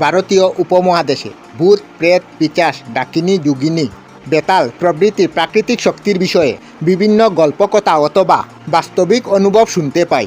ভারতীয় উপমহাদেশে ভূত প্রেত পিচাস ডাকিনী, যুগিনী, বেতাল প্রভৃতি প্রাকৃতিক শক্তির বিষয়ে বিভিন্ন গল্পকথা অথবা বাস্তবিক অনুভব শুনতে পাই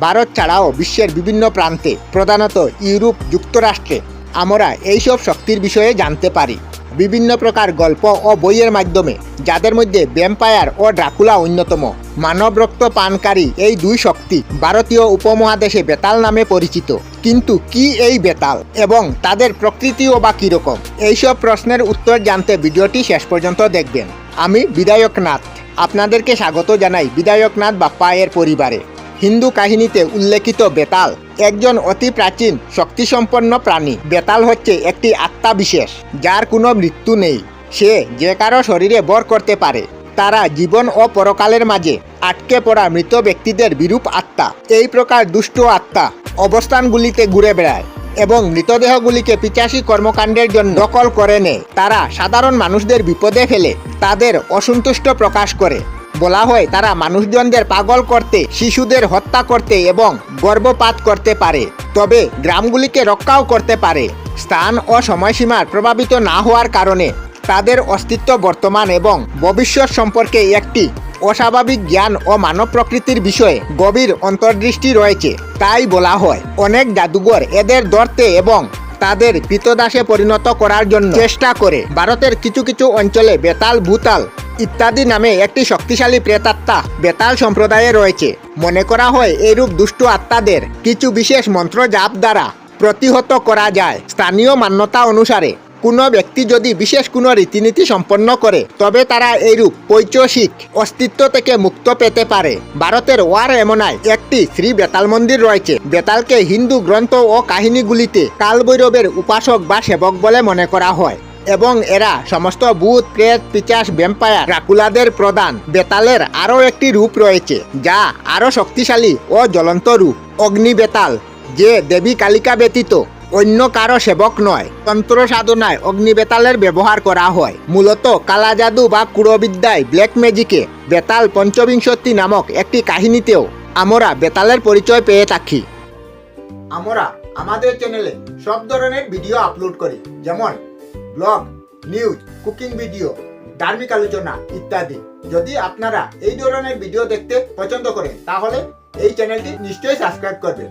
ভারত ছাড়াও বিশ্বের বিভিন্ন প্রান্তে প্রধানত ইউরোপ যুক্তরাষ্ট্রে আমরা এইসব শক্তির বিষয়ে জানতে পারি। বিভিন্ন প্রকার গল্প ও বইয়ের মাধ্যমে, যাদের মধ্যে ভ্যাম্পায়ার ও ড্রাকুলা অন্যতম। মানব রক্ত পানকারী এই দুই শক্তি ভারতীয় উপমহাদেশে বেতাল নামে পরিচিত। কিন্তু কি এই বেতাল? এবং তাদের প্রকৃতিও বা কীরকম? এইসব প্রশ্নের উত্তর জানতে ভিডিওটি শেষ পর্যন্ত দেখবেন। আমি বিধায়কনাথ। আপনাদেরকে স্বাগত জানাই বিধায়কনাথ বাপ্পা এর পরিবারে। হিন্দু কাহিনীতে উল্লেখিত বেতাল একজন অতি প্রাচীন, শক্তিসম্পন্ন প্রাণী। বেতাল হচ্ছে একটি আত্মা বিশেষ, যার কোনো মৃত্যু নেই। সে যে কারও শরীরে বর করতে পারে। তারা জীবন ও পরকালের মাঝে আটকে পড়া মৃত ব্যক্তিদের বিরূপ আত্মা। এই প্রকার দুষ্ট আত্মা অবস্থানগুলিতে ঘুরে বেড়ায় এবং মৃতদেহগুলিকে পিচাসী কর্মকাণ্ডের জন্য দখল করে নেয়। তারা সাধারণ মানুষদের বিপদে ফেলে, তাদের অসন্তুষ্ট প্রকাশ করে। বলা হয়, তারা মানুষজনদের পাগল করতে, শিশুদের হত্যা করতে এবং গর্ভপাত করতে পারে। তবে গ্রামগুলিকে রক্ষাও করতে পারে। স্থান ও সময়সীমার প্রভাবিত না হওয়ার কারণে তাদের অস্তিত্ব বর্তমান এবং ভবিষ্যৎ সম্পর্কে একটি অস্বাভাবিক জ্ঞান ও মানব প্রকৃতির বিষয়ে গভীর অন্তর্দৃষ্টি রয়েছে, তাই বলা হয়। অনেক জাদুঘর এদের ধরতে এবং তাদের পিতদাসে পরিণত করার জন্য চেষ্টা করে। ভারতের কিছু কিছু অঞ্চলে বেতাল, ভূতাল ইত্যাদি নামে একটি শক্তিশালী প্রেতাত্মা বেতাল সম্প্রদায়ে রয়েছে। মনে করা হয় এইরূপ দুষ্ট আত্মাদের কিছু বিশেষ মন্ত্র জাপ দ্বারা প্রতিহত করা যায়। স্থানীয় মান্যতা অনুসারে কোনো ব্যক্তি যদি বিশেষ কোনো রীতিনীতি সম্পন্ন করে, তবে তারা এইরূপ পৈচসিক অস্তিত্ব থেকে মুক্ত পেতে পারে। ভারতের ওয়ার এমনায় একটি শ্রী বেতাল মন্দির রয়েছে। বেতালকে হিন্দু গ্রন্থ ও কাহিনীগুলিতে কালভৈরবের উপাসক বা সেবক বলে মনে করা হয় এবং এরা সমস্ত ভূত, প্রেত, পিচাস, ভ্যাম্পায়ার, ড্রাকুলাদের প্রদান বেতালের আরও একটি রূপ রয়েছে, যা আরও শক্তিশালী ও জ্বলন্ত রূপ। অগ্নি বেতাল যে দেবী কালিকা ব্যতীত অন্য কারও সেবক নয়। তন্ত্র সাধনায় অগ্নিবেতালের ব্যবহার করা হয়। মূলত কালা জাদু বা কুড়বিদ্যায় ব্ল্যাক ম্যাজিকে বেতাল পঞ্চবিংশতি নামক একটি কাহিনীতেও আমরা বেতালের পরিচয় পেয়ে থাকি। আমরা আমাদের চ্যানেলে সব ধরনের ভিডিও আপলোড করি। যেমন ব্লগ নিউজ কুকিং ভিডিও ধার্মিক আলোচনা ইত্যাদি। যদি আপনারা এই ধরনের ভিডিও দেখতে পছন্দ করেন, তাহলে এই চ্যানেলটি নিশ্চয়ই সাবস্ক্রাইব করবেন।